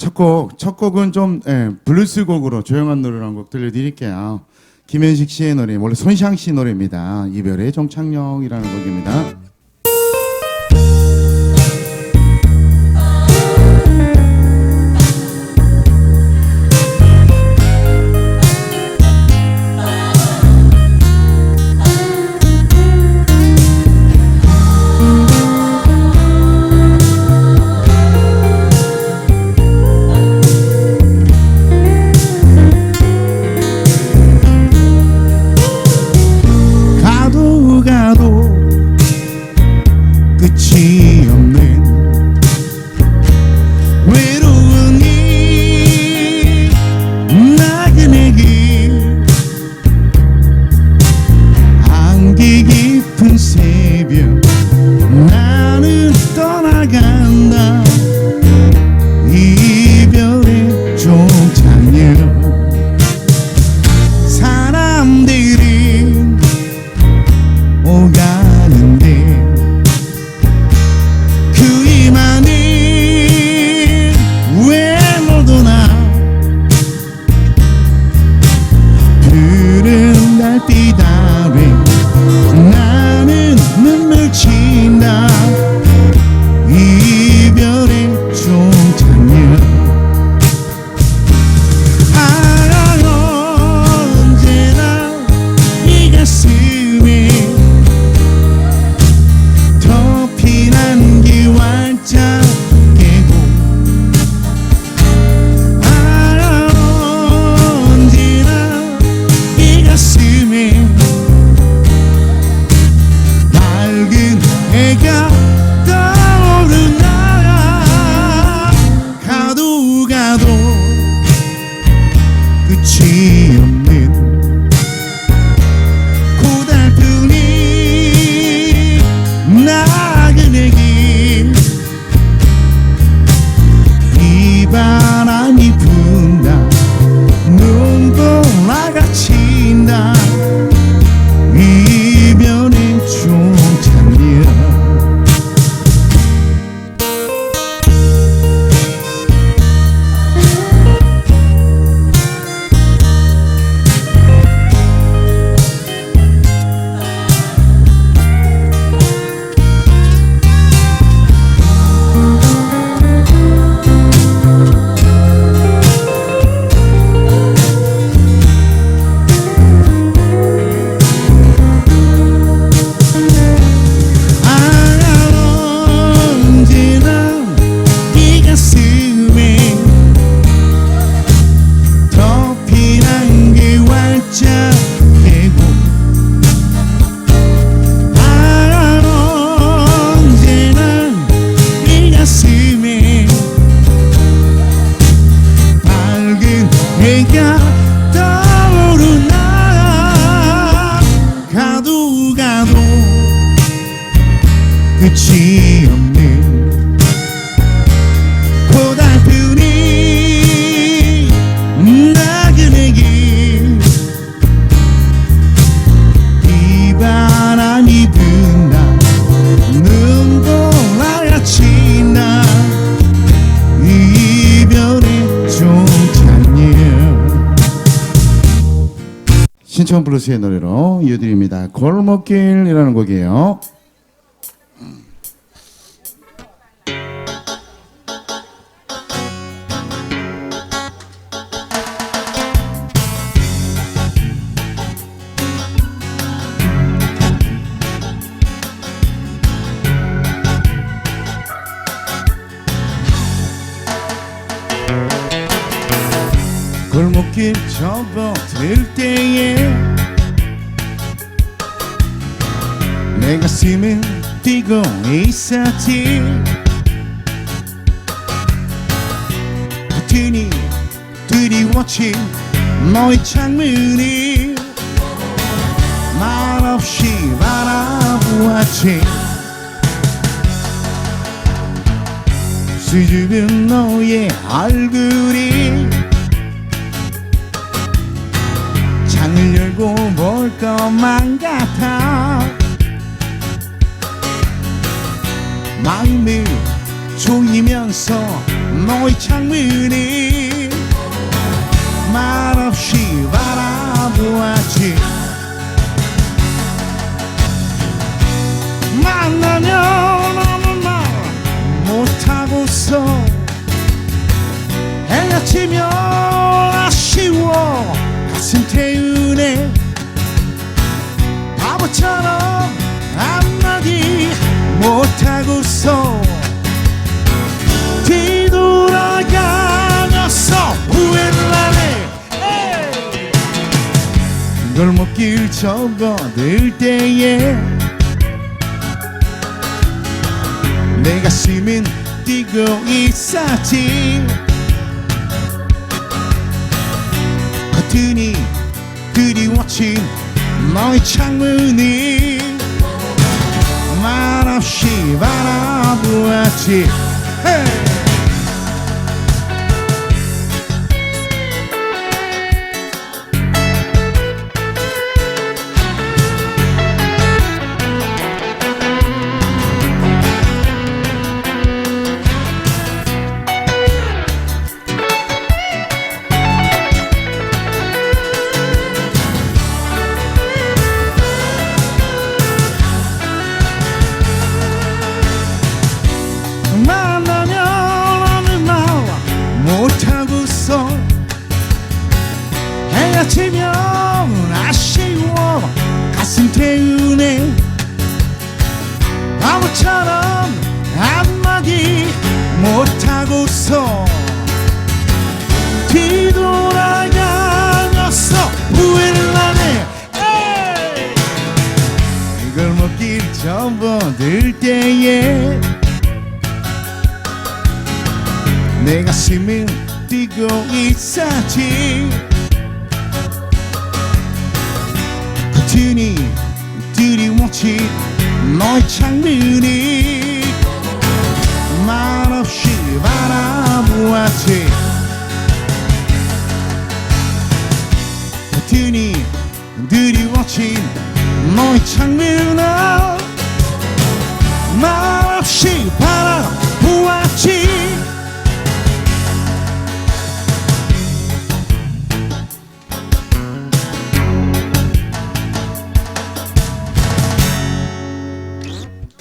첫 곡, 첫 곡은 좀 예, 블루스 곡으로 조용한 노래를 한 곡 들려드릴게요. 김현식 씨의 노래, 원래 손샹 씨 노래입니다. 이별의 종착역이라는 곡입니다. 신청 블루스의 노래로 이어드립니다. 골목길이라는 곡이에요 내 가슴은 뛰고 있었지. 버튼이 드리워친 너의 창문이 말없이 바라보았지. 수줍은 너의 얼굴이 창을 열고 볼 것만 같아 마음을 조이면서 너의 창문이 말없이 바라보았지. 만나면 아무 말 못하고서 헤어지면 아쉬워. 가슴 태 못하고서 뒤돌아가면서 후회를 하네. 골목길 접어들 때에 내 가슴은 뛰고 있었지. 커튼이 그리워진 너의 창문이 말없 가슴은 뛰고 있었지. 커튼이 드리워진 너의 창문이 말없이 바라보았지. 커튼이 드리워진 너의 창문을 말없이 바라보았지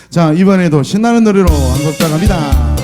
자 이번에도 신나는 노래로 한곡 나갑니다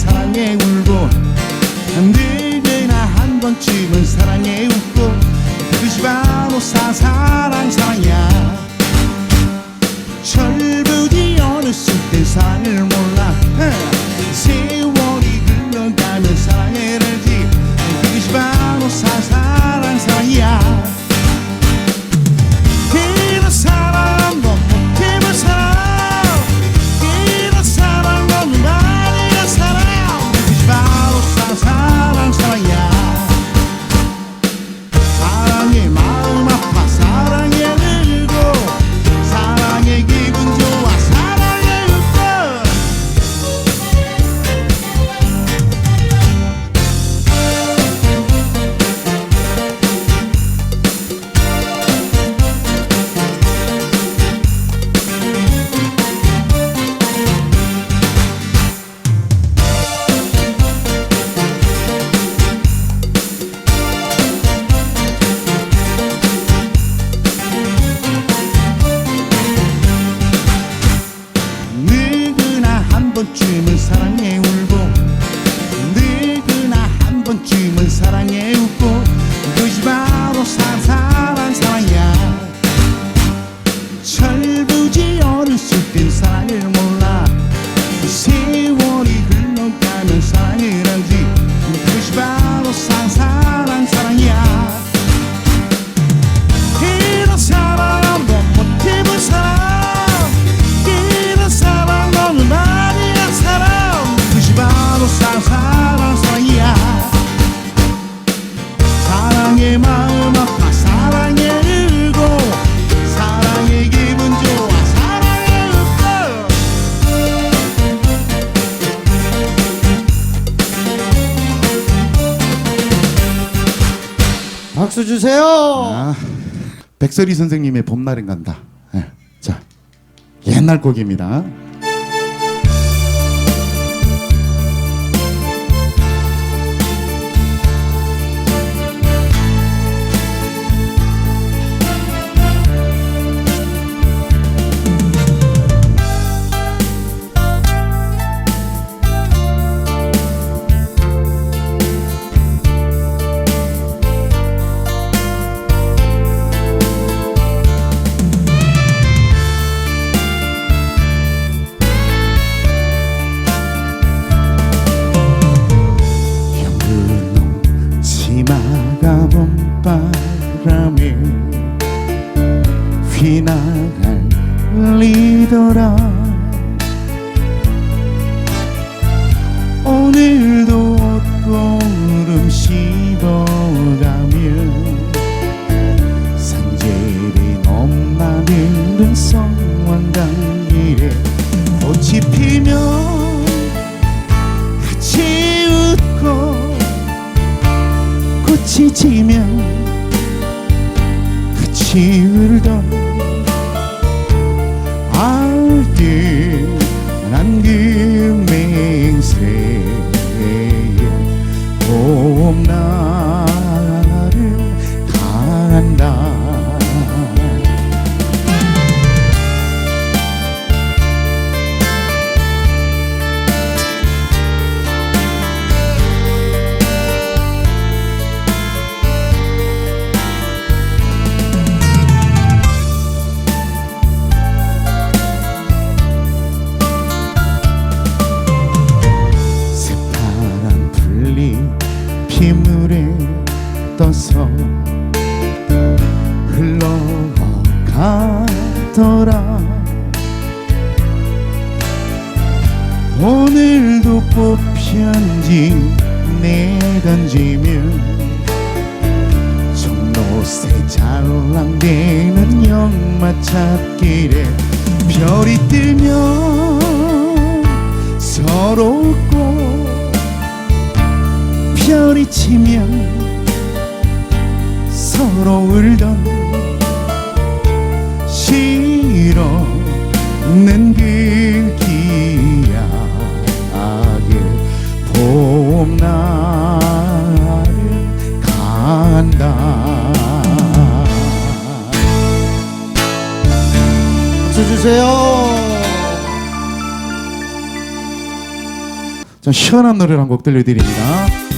사랑에 울고 누구나 한 번쯤은 주세요. 아, 백설이 선생님의 봄날은 간다. 네. 자, 옛날 곡입니다. 찾길에 별이 뜨면 서로 웃고 별이 치면 서로 울던 싫어는 그 기약의 봄날을 간다. 주세요. 좀 시원한 노래를 한 곡 들려드립니다.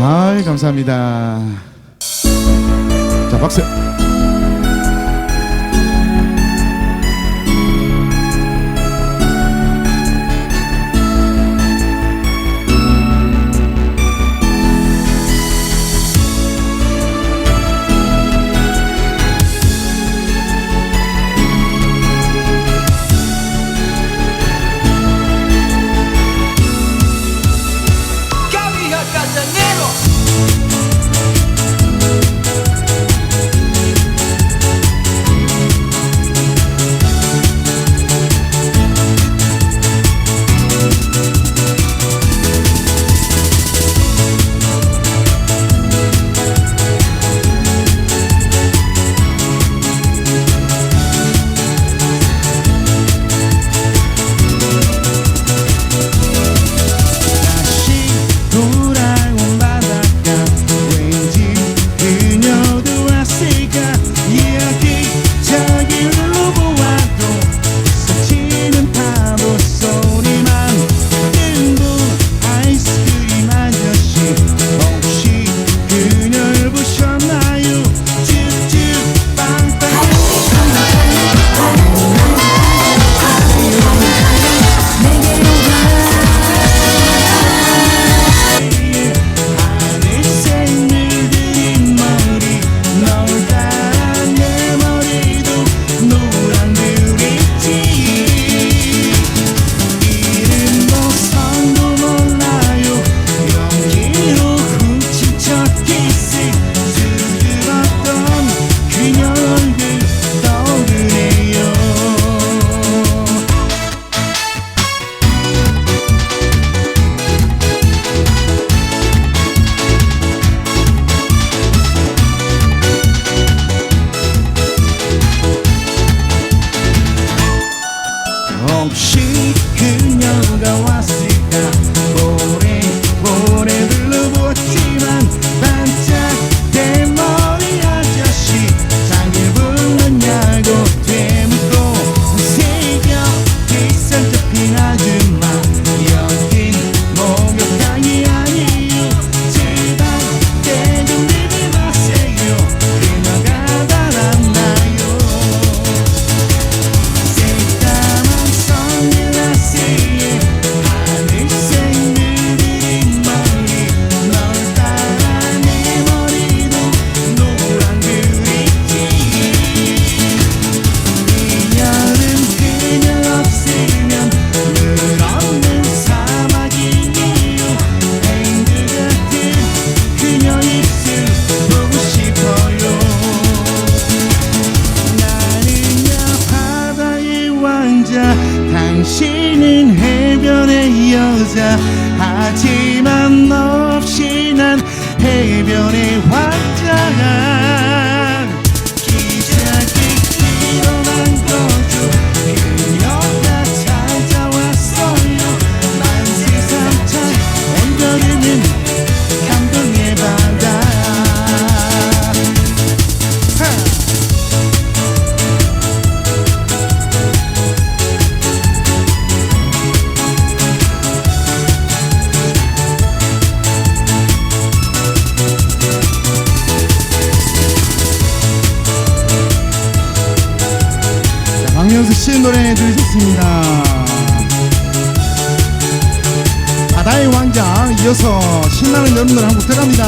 아 감사합니다. 자, 박수. 대단합니다.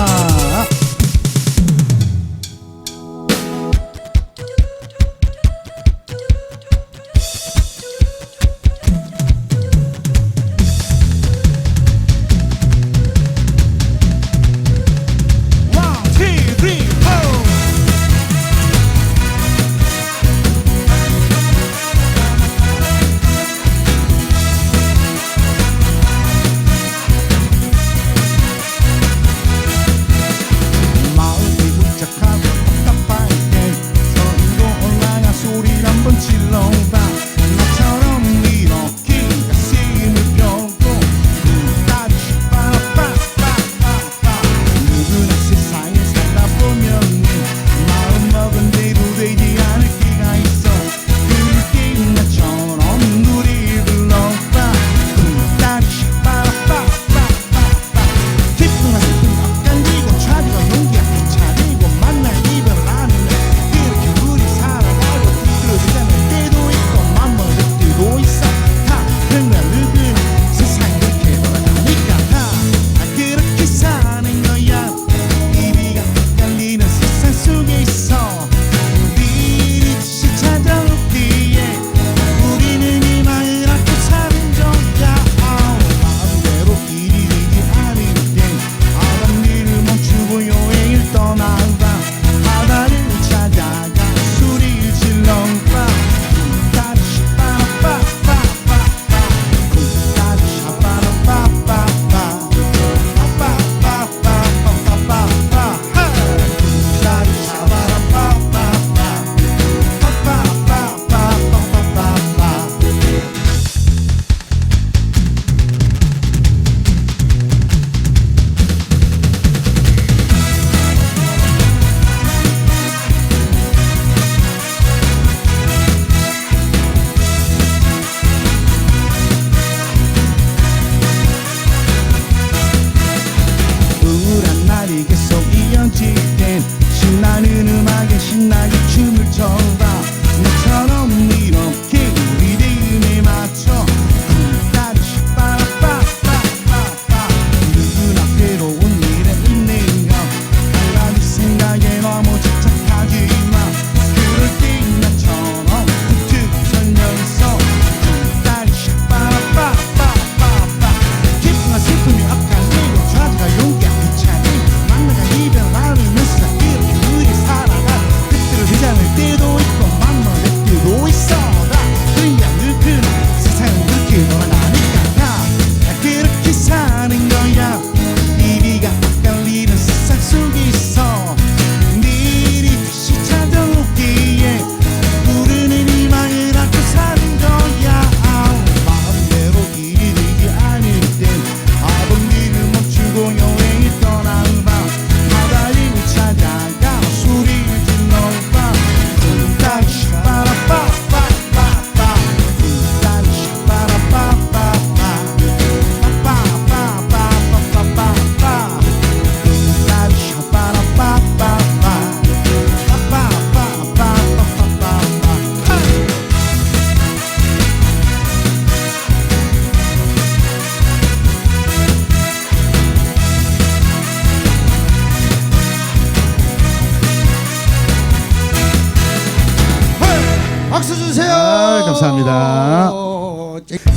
감사합니다.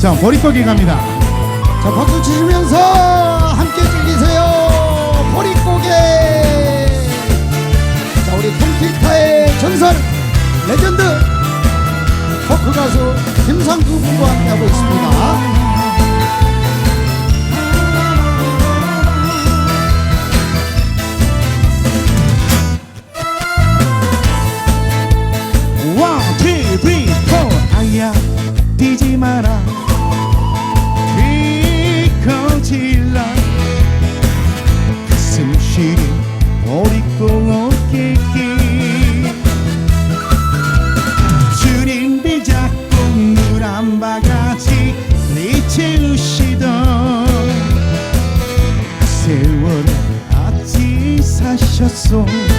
자, 보릿고기 갑니다. 자, 박수 치시면서 함께 즐기세요. 보릿고개. 자, 우리 통필타의 전설 레전드 포크 가수 김상수 군과 함께하고 있습니다. corazón.